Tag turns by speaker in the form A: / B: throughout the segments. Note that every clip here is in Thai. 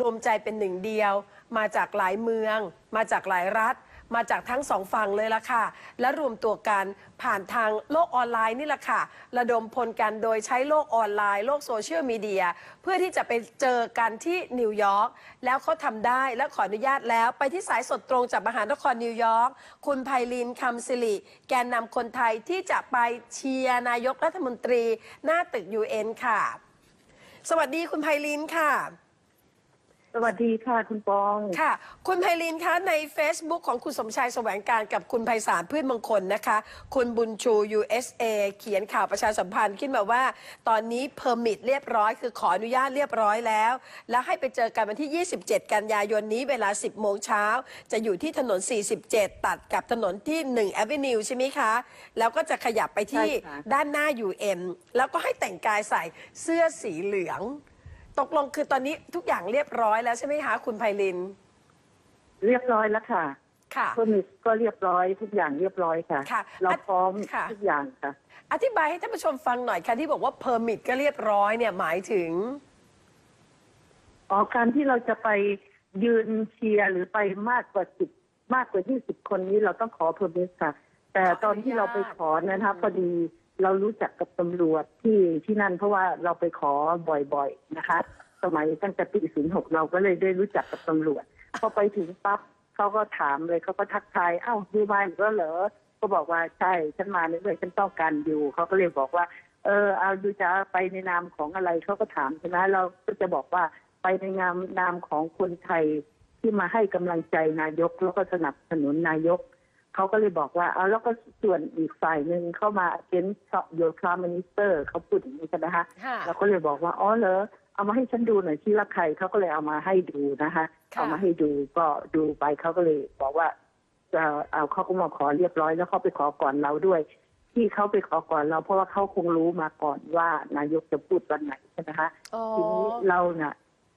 A: รวมใจเป็นหนึ่งเดียว มาจากหลายเมือง มาจากหลายรัฐ มาจากทั้งสองฝั่งเลยล่ะค่ะ และรวมตัวกันผ่านทางโลกออนไลน์นี่แหละค่ะ ระดมพลกันโดยใช้โลกออนไลน์ โลกโซเชียลมีเดีย เพื่อที่จะไปเจอกันที่นิวยอร์กแล้วเขาทำได้และขออนุญาตแล้ว ไปที่สายสดตรงจากมหานครนิวยอร์กคุณไพลินคำสิริ แกนนำคนไทยที่จะไปเชียร์นายกรัฐมนตรี หน้าตึก UN ค่ะ สวัสดีคุณไพลินค่ะ
B: สวัสดีค่ะคุณปอง
A: ค่ะ คุณไพลินคะใน Facebook ของคุณสมชายแสวงการกับคุณไพศาลพืชมงคลนะคะ คุณบุญชู USA เขียนข่าวประชาสัมพันธ์ขึ้นมาว่า ตอนนี้เพอร์มิทเรียบร้อย คือขออนุญาตเรียบร้อยแล้ว แล้วให้ไปเจอกันวันที่ 27 กันยายนนี้เวลา 10 โมงเช้า จะอยู่ที่ถนน 47 ตัดกับถนนที่1 Avenue ใช่ไหมคะ แล้วก็จะขยับไปที่
B: ใช่ค่ะ
A: ด้านหน้า UN แล้วก็ให้แต่งกายใส่เสื้อสีเหลือง ตกลงคือตอนนี้ทุกอย่างเรียบร้อยแล้วใช่ไหมคะคุณไพลิน
B: เรียบร้อยแล้วค่ะ
A: ค่ะ
B: เพิ่มิสก็เรียบร้อยทุกอย่างเรียบร้อยค่ะ
A: ค่ะ
B: เราพร้อม
A: ค่ะ
B: ทุกอย่างค่ะ
A: อธิบายให้ท่านผู้ชมฟังหน่อยค่ะที่บอกว่าเพอร์มิทก็เรียบร้อยเนี่ยหมายถึง
B: อ๋อการที่เราจะไปยืนเชียร์หรือไปมากกว่าสิบมากกว่ายี่สิบคนนี้เราต้องขอเพอร์มิสค่ะ แต่ตอนที่เราไปขอนะคะพอดี เรารู้จักกับตำรวจที่ที่นั่นเพราะว่าเราไปขอบ่อยๆนะคะ สมัยตั้งแต่ปีศูนย์หกเราก็เลยได้รู้จักกับตำรวจพอไปถึงปั๊บเขาก็ถามเลยเขาก็ทักทายเอ้าดูมาอีกแล้วเหรอก็บอกว่าใช่ฉันมาเนื่อยฉันต้องการอยู่เขาก็เลยบอกว่า เออเอาดูจะไปในนามของอะไรเขาก็ถามใช่ไหมเราก็จะบอกว่าไปในนามนามของคนไทยที่มาให้กำลังใจนายกแล้วก็สนับสนุนนายก เขาก็เลยบอกว่าเอาแล้วก็ส่วนอีกฝ่ายหนึ่งเข้ามาเกนโยคามินิสเตอร์เขาพูดอย่างนี้ใช่ไหมคะ
A: ค่ะ
B: เราก็เลยบอกว่าอ๋อเหรอเอามาให้ฉันดูหน่อยที่ละใครเขาก็เลยเอามาให้ดูนะคะ
A: ค่ะ
B: เอามาให้ดูก็ดูไปเขาก็เลยบอกว่าจะเอาเขาก็มาขอเรียบร้อยแล้วเขาไปขอก่อนเราด้วย ที่เขาไปขอก่อนเราเพราะว่าเขาคงรู้มาก่อนว่านายกจะพูดวันไหนใช่ไหมคะ
A: อ๋อ
B: ทีนี้เราเนี่ย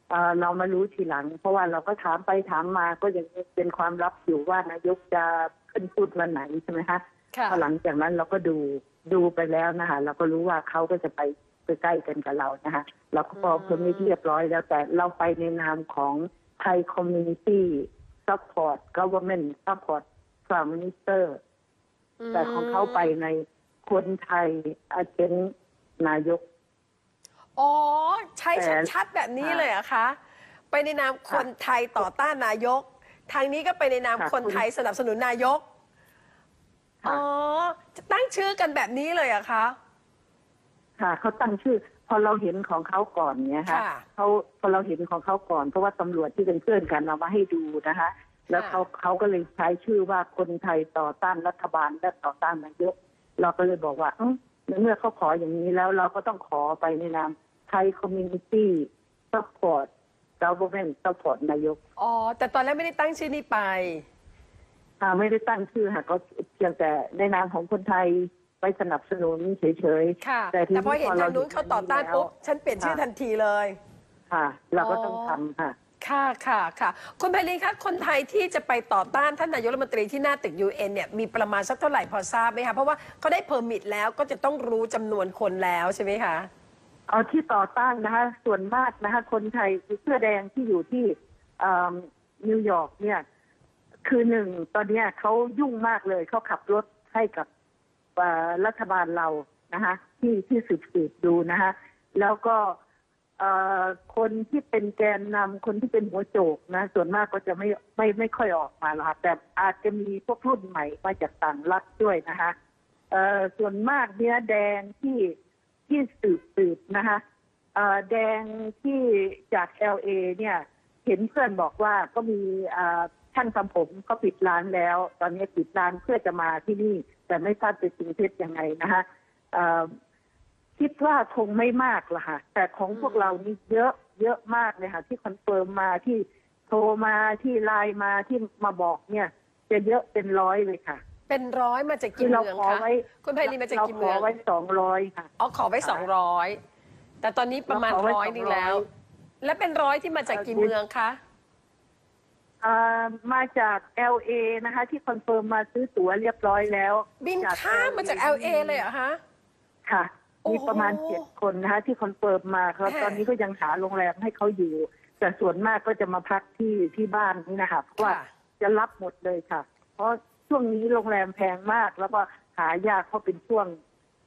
B: เอ่อเรามารู้ทีหลัง เพราะว่าเราก็ถามไปถามมาก็ยังเป็นความลับอยู่ว่านายกจะ ขึ้นพูดวันไหนใช่ไหมคะ
A: ค่ะ
B: พอหลังจากนั้นเราก็ดูดูไปแล้วนะคะเราก็รู้ว่าเขาก็จะไปไปใกล้กันกับเรานะคะเราก็พอ
A: อืม
B: เพิ่มไม่เรียบร้อยแล้วแต่เราไปในนามของไทยคอมมูนิตี้ซัพพอร์ตกัฟเวอร์เมนต์ซัพพอร์ตฟาร์มินิสเตอร์แต่ของเขาไปในคนไทยอาเจนนายก
A: อ๋อ ใช้
B: แต่
A: ชัดๆแบบนี้เลยเหรอะคะ ไปในนามคนไทยต่อต้านนายก ทางนี้ก็ไปในนาม
B: ค่ะ
A: คนไทยสนับสนุนนายก
B: ค่ะ
A: อ๋อ จะตั้งชื่อกันแบบนี้เลยเหรอะคะ
B: ค่ะเขาตั้งชื่อ พอเราเห็นของเขาก่อนเนี่ยค่ะ
A: ค่ะ
B: เขาพอเราเห็นของเขาก่อน เพราะว่าตำรวจที่เป็นเพื่อนกันเอามาให้ดูนะคะ แล้วเขาเขาก็เลยใช้ชื่อว่าคนไทยต่อต้านรัฐบาลและต่อต้านนายกเราก็เลยบอกว่าเอ้าในเมื่อเขาขออย่างนี้แล้วเราก็ต้องขอไปในนามไทยคอมมูนิตี้ซัพพอร์ต government ซัพพอร์ตนายก
A: อ๋อแต่ตอนแรกไม่ได้ตั้งชื่อนี้ไป
B: อ่าไม่ได้ตั้งชื่อค่ะก็เพียงแต่ในนามของคนไทยไปสนับสนุนเฉย
A: ค่ะ
B: แต่ทีนี้
A: แต่พอเห็น
B: พอเรา
A: ทางนู้นเขาต่อต้าน
B: เห็นแล้ว
A: ปุ๊บฉันเปลี่ยนชื่อ
B: ค่ะ
A: ทันทีเลย
B: ๆค่ะ เราก็
A: อ๋อ
B: ต้องทำค่ะ
A: ค่ะค่ะค่ะคุณไพลินคะคนไทยที่จะไปต่อต้านท่านนายกรัฐมนตรีที่หน้าตึก UN เนี่ยมีประมาณสักเท่าไหร่พอทราบไหมคะเพราะว่าเขาได้เพอร์มิทแล้วก็จะต้องรู้จำนวนคนแล้วใช่ไหมคะ
B: เอาที่ต่อต้านนะคะ ส่วนมากนะคะ คนไทยเสื้อแดงที่อยู่ที่นิวยอร์กเนี่ย คือหนึ่งตอนนี้เขายุ่งมากเลยเขาขับรถให้กับรัฐบาลเรานะคะ ที่ที่สืบสืบดูนะคะ แล้วก็คนที่เป็นแกนนำคนที่เป็นหัวโจกนะ ส่วนมากก็จะไม่ไม่ไม่ค่อยออกมาหรอกค่ะแต่อาจจะมีพวกรุ่นใหม่มาจากต่างรัฐด้วยนะคะส่วนมากเนื้อแดงที่ ที่สืบสืบนะคะแดงที่จาก LA เนี่ย เห็นเพื่อนบอกว่าก็มีอ่าช่างทำผมก็ปิดร้านแล้ว ตอนนี้ปิดร้านเพื่อจะมาที่นี่ แต่ไม่ทราบเป็นจริงเท็จยังไงนะคะคิดว่าคงไม่มากหรอกค่ะ แต่ของพวกเรานี่เยอะเยอะมากเลยค่ะ ที่คอนเฟิร์มมาที่โทรมาที่ไลน์มาที่มาบอกเนี่ย จะเยอะเป็นร้อยเลยค่ะ
A: เป็นร้อยมาจาก
B: คื
A: กี่
B: อเรา
A: เมือง
B: ขอ
A: คะ
B: ไว้
A: คุณไพลินมาจาก
B: เรา
A: กี่
B: ข
A: เมื
B: อ
A: อง
B: ไว้สองร้อยค่ะ
A: อ๋อขอไว้สองร้อยแต่ตอนนี้ประมาณ
B: เราขอไว้
A: ร้อยนึงแล้ว
B: 200
A: และเป็นร้อยที่มาจากกี่
B: เอ่อ
A: เมืองคะ
B: อ่ามาจาก LA นะคะ ที่คอนเฟิร์มมาซื้อตั๋วเรียบร้อยแล้ว
A: บินข้ามมาจาก LA เลยเหรอคะ
B: ค่ะ
A: โอ้
B: มี
A: โห
B: ประมาณเจ็ดคนนะคะที่คอนเฟิร์มมาครับ
A: ค่ะ
B: ตอนนี้ก็ยังหาโรงแรมให้เขาอยู่ แต่ส่วนมากก็จะมาพักที่ที่บ้านนี่นะคะเพราะว่า
A: ค่ะ
B: จะรับหมดเลยค่ะ เพราะ ช่วงนี้โรงแรมแพงมาก แล้วก็หายากเพราะเป็นช่วง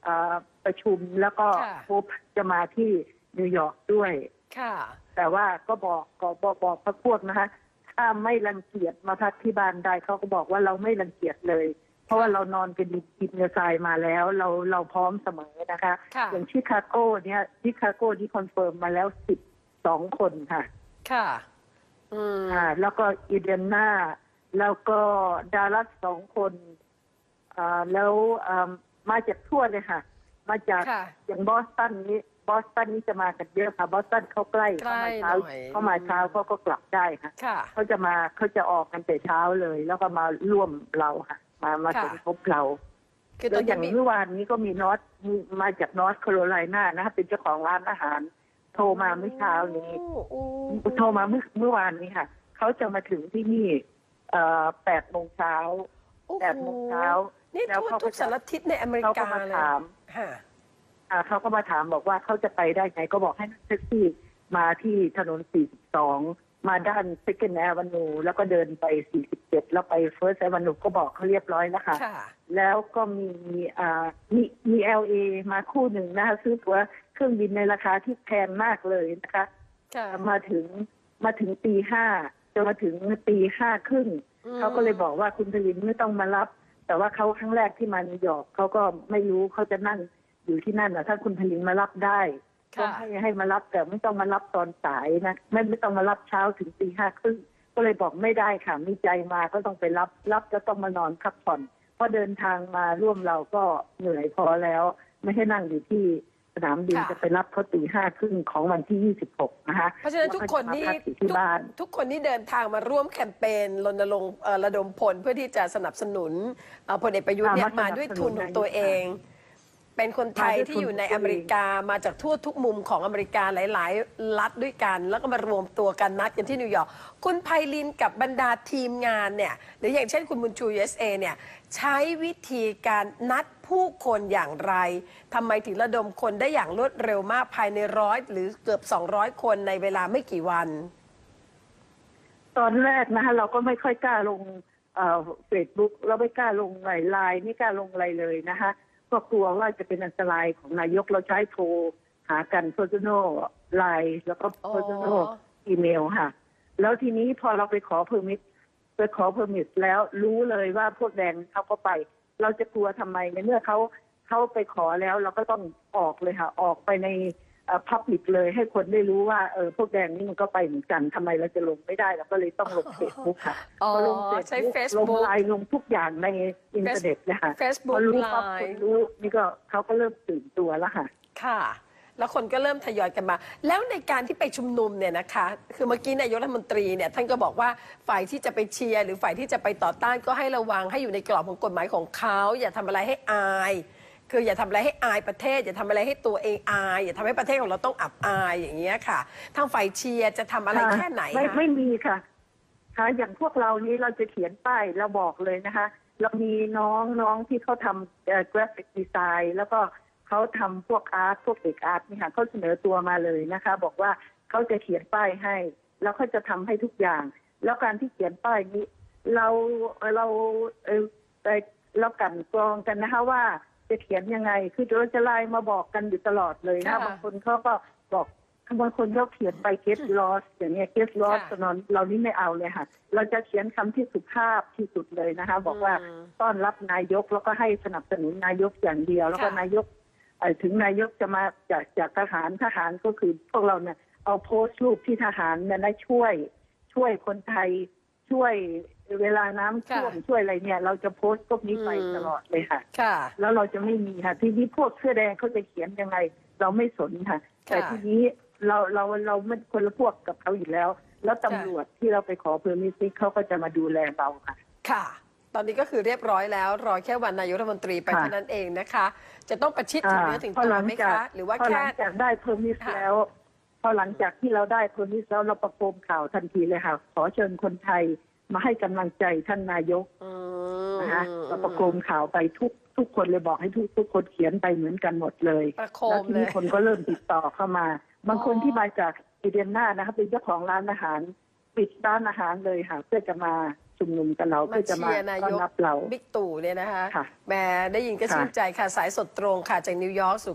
B: เอ่อประชุมแล้วก็
A: ค่ะ
B: พบจะมาที่นิวยอร์กด้วย
A: ค่ะ
B: แต่ว่าก็บอกก็บอกบอกพรรคพวกนะคะถ้าไม่รังเกียจมาพักที่บ้านได้เขาก็บอกว่าเราไม่รังเกียจเลย เพราะว่าเรานอนกันดินกินเนื้อทรายมาแล้ว เราเราพร้อมเสมอนะคะ
A: ค่ะ
B: อย่างชิคาโกเนี่ยชิคาโกที่คอนเฟิร์มมาแล้วสิบสองคนค่ะ
A: ค่ะอืม
B: อ่าแล้วก็อีเดนนา แล้วก็ดัลลัสสองคนอ่าแล้วอ่ามาจากทั่วเลยค่ะ มาจาก
A: ค่ะ
B: อย่างบอสตันนี้บอสตันนี้จะมากันเยอะค่ะบอสตันเขาใกล้
A: ใกล้
B: เขามาเช้า
A: หน่อย
B: เขามาเช้าเขาก็กลับได้ค่ะ
A: ค่ะ
B: เขาจะมาเขาจะออกกันแต่เช้าเลย แล้วก็มาร่วมเราค่ะ มามา
A: ค่ะ
B: สมทบเรา
A: คือต
B: แล้
A: อ
B: วนอย่าง
A: นี้มี
B: เมื่อวานนี้ก็มีนอตมาจากนอตแคโรไลนานะคะเป็นเจ้าของร้านอาหาร โทรมาเมื่อเช้านี้
A: โอ้โอ้
B: โทรมาเมื่อเมื่อวานนี้ค่ะเขาจะมาถึงที่นี่เอ่อ แปดโมงเช้า
A: โอ้โห
B: แปดโมงเช้า
A: นี่
B: แล้ว
A: ทั่ว
B: เขาก็
A: ทุกสารทิศในอเมริ
B: เขาก็
A: กา
B: มา
A: เลย
B: ถาม
A: ค่ะ
B: อ่าเขาก็มาถามบอกว่าเขาจะไปได้ไงก็บอกให้นั่งแท็กซี่มาที่ถนน 42 มาด้าน Second Avenue แล้วก็เดินไป 47 แล้วไป First Avenue ก็บอกเขาเรียบร้อยแล้วค่ะ
A: ค่ะ
B: แล้วก็มีอ่ามีมี LA มาคู่หนึ่งนะคะ ซื้อตั๋วเครื่องบินในราคาที่แพงมากเลยนะคะ
A: ค่ะ
B: มาถึงมาถึงตีห้า จะมาถึงตีห้าครึ่ง
A: อืม
B: เขาก็เลยบอกว่าคุณทลินไม่ต้องมารับ แต่ว่าเขาครั้งแรกที่มานิวยอร์กเขาก็ไม่รู้เขาจะนั่งอยู่ที่นั่นนะถ้าคุณทลินมารับได้ก็
A: ค่ะ
B: ให้ให้มารับแต่ไม่ต้องมารับตอนสายนะไม่ไม่ต้องมารับเช้าถึงตีห้าครึ่งก็เลยบอกไม่ได้ค่ะมีใจมาก็ต้องไปรับรับจะต้องมานอนพักผ่อนเพราะเดินทางมาร่วมเราก็เหนื่อยพอแล้ว ไม่ให้นั่งอยู่ที่ส นามบิน
A: ค่ะ
B: จะไปรับเขาตีห้าครึ่งของวันที่ยี่สิบหกนะคะ
A: เพราะฉะนั้นทุกคนนี่
B: แล้วก็จะมาพักอยู่ที่บ้าน
A: ทุกทุกคนที่เดินทางมาร่วมแคมเปญรณรงค์เอ่อระดมพลเพื่อที่จะสนับสนุนเอ่อพลเอกประยุทธ์เนี่ย
B: อ่ามา
A: มา
B: สนับสนุน
A: ด้วยทุนของตัวเอง เป็นคนไทย
B: มาด้วย
A: ที่
B: ทุน
A: อยู่ใน
B: ของตัวเอง
A: อเมริกามาจากทั่วทุกมุมของอเมริกาหลาย ๆ รัฐด้วยกัน แล้วก็มารวมตัวกันนัดกันที่นิวยอร์กคุณไพลินกับบรรดาทีมงานเนี่ยหรืออย่างเช่นคุณบุญชู USA เนี่ยใช้วิธีการนัดผู้คนอย่างไรทำไมถึงระดมคนได้อย่างรวดเร็วมากภายในร้อยหรือเกือบ 200 คนในเวลาไม่กี่วัน
B: ตอนแรกนะคะเราก็ไม่ค่อยกล้าลงเฟซบุ๊กเราไม่กล้าลงไลน์ไลน์ไม่กล้าลงอะไรเลยนะคะ ก็กลัวว่าจะเป็นอันตรายของนายกเราใช้โทรหากัน personal ไลน์แล้วก็
A: อ๋อ
B: personal อีเมลค่ะ แล้วทีนี้พอเราไปขอเพอร์มิทไปขอเพอร์มิทแล้วรู้เลยว่าพวกแดงเขาก็ไป เราจะกลัวทำไมในเมื่อเขาเขาไปขอแล้วเราก็ต้องออกเลยค่ะ ออกไปใน พับลิกเลยให้คนได้รู้ว่าเออพวกแดงนี่มันก็ไปเหมือนกันทำไมเราจะลงไม่ได้เราก็เลยต้องลงเฟซบุ๊กค่ะ
A: อ๋อ
B: พอลง
A: ใช้
B: ลง
A: Facebook
B: ไลน์ลงทุกอย่างในอินเทอร์เน็ตเลยค่ะ
A: Facebook
B: พอรู้ปั๊บ
A: Line
B: คนรู้นี่ก็เขาก็เริ่มตื่นตัวแล้วค่ะ
A: ค่ะ แล้วคนก็เริ่มทยอยกันมา แล้วในการที่ไปชุมนุมเนี่ยนะคะ คือเมื่อกี้นายกรัฐมนตรีเนี่ยท่านก็บอกว่าฝ่ายที่จะไปเชียร์หรือฝ่ายที่จะไปต่อต้านก็ให้ระวังให้อยู่ในกรอบของกฎหมายของเขาอย่าทำอะไรให้อาย คืออย่าทำอะไรให้อายประเทศ อย่าทำอะไรให้ตัวเองอาย อย่าทำให้ประเทศของเราต้องอับอายอย่างเงี้ยค่ะทางฝ่ายเชียร์จะทำอะไรแค่ไหน
B: ไม่
A: คะ
B: ไม่มีค่ะค่ะ อย่างพวกเรานี้เราจะเขียนป้ายเราบอกเลยนะคะ เรามีน้องน้องที่เขาทำกราฟิกดีไซน์แล้วก็เขาทำพวกอาร์ตพวกเด็กอาร์ตนี่ค่ะเขาเสนอตัวมาเลยนะคะ บอกว่าเขาจะเขียนป้ายให้ แล้วเขาจะทำให้ทุกอย่าง แล้วการที่เขียนป้ายนี้ เราเราเออเอ่อเรากลันกรองกันนะคะว่า จะเขียนยังไง คือเราจะไลน์มาบอกกันอยู่ตลอดเลยนะ
A: ค่ะ
B: บางคนเขาก็บอกบางคนเขาเขียนไป get lost อย่างเงี้ย get lost
A: ค่ะ
B: ตอนเรานี่ไม่เอาเลยค่ะ เราจะเขียนคำที่สุภาพที่สุดเลยนะคะ บอกว่า
A: อืม
B: ต้อนรับนายกแล้วก็ให้สนับสนุนนายกอย่างเดียว แล้วก็
A: ค่ะ
B: นายกเอ่อถึงนายกจะมาจากจากทหารทหารก็คือพวกเราเนี่ยเอาโพสต์รูปที่ทหารเนี่ยได้ช่วยช่วยคนไทยช่วย เวลาน้ำท่วม
A: ค่ะ
B: ช่วยอะไรเนี่ย เราจะโพสต์พวกนี้ไป
A: อืม
B: ตลอดเลยค่ะ
A: ค่ะ
B: แล้วเราจะไม่มีค่ะ ทีนี้พวกเสื้อแดงเขาจะเขียนยังไง เราไม่สนค่ะ
A: ค่ะ
B: แต่ทีนี้เราเราเราไม่คนละพวกกับเขาอยู่แล้ว แล้วตำรวจที่เราไปขอเพอร์มิทเขาก็จะมาดูแลเราค่ะ
A: ค่ะ ตอนนี้ก็คือเรียบร้อยแล้ว รอแค่วันนายกรัฐมนตรีไป
B: ค่ะ
A: เท่านั้นเองนะคะ จะต้องประชิดถึงเนื้อถึง
B: พอ
A: ตั
B: ห
A: ว
B: ลัง
A: ไหม
B: จาก
A: คะ หรือว่า
B: พอห
A: แค่
B: ลังจากได้เพอร์มิท
A: ค่ะ
B: แล้วพอหลังจากที่เราได้เพอร์มิทแล้วเราประโคมข่าวทันทีเลยค่ะ ขอเชิญคนไทย มาให้กำลังใจท่านนายก
A: อืม
B: นะคะเราประโคมข่าวไปทุกทุกคนเลยบอกให้ทุกทุกคนเขียนไปเหมือนกันหมดเลย
A: ประโค
B: แล้ว
A: ม
B: ที
A: เล
B: นี้
A: ย
B: คนก็เริ่มติดต่อเข้ามา บางคน
A: อ๋อ
B: ที่มาจากอีเดียนานะคะเป็นเจ้าของร้านอาหาร ปิดร้านอาหารเลยค่ะเพื่อจะมาชุมนุมกับเรา
A: มา
B: เพื่อจะมา
A: เชียร์นายก
B: ต้อนรับเรา
A: บิ๊กตู่เนี่ยนะคะ
B: ค่ะ
A: แหม่ได้ยินก็
B: ค่ะ
A: ชื่นใจค่ะ สายสดตรงค่ะจากนิวยอร์กสู่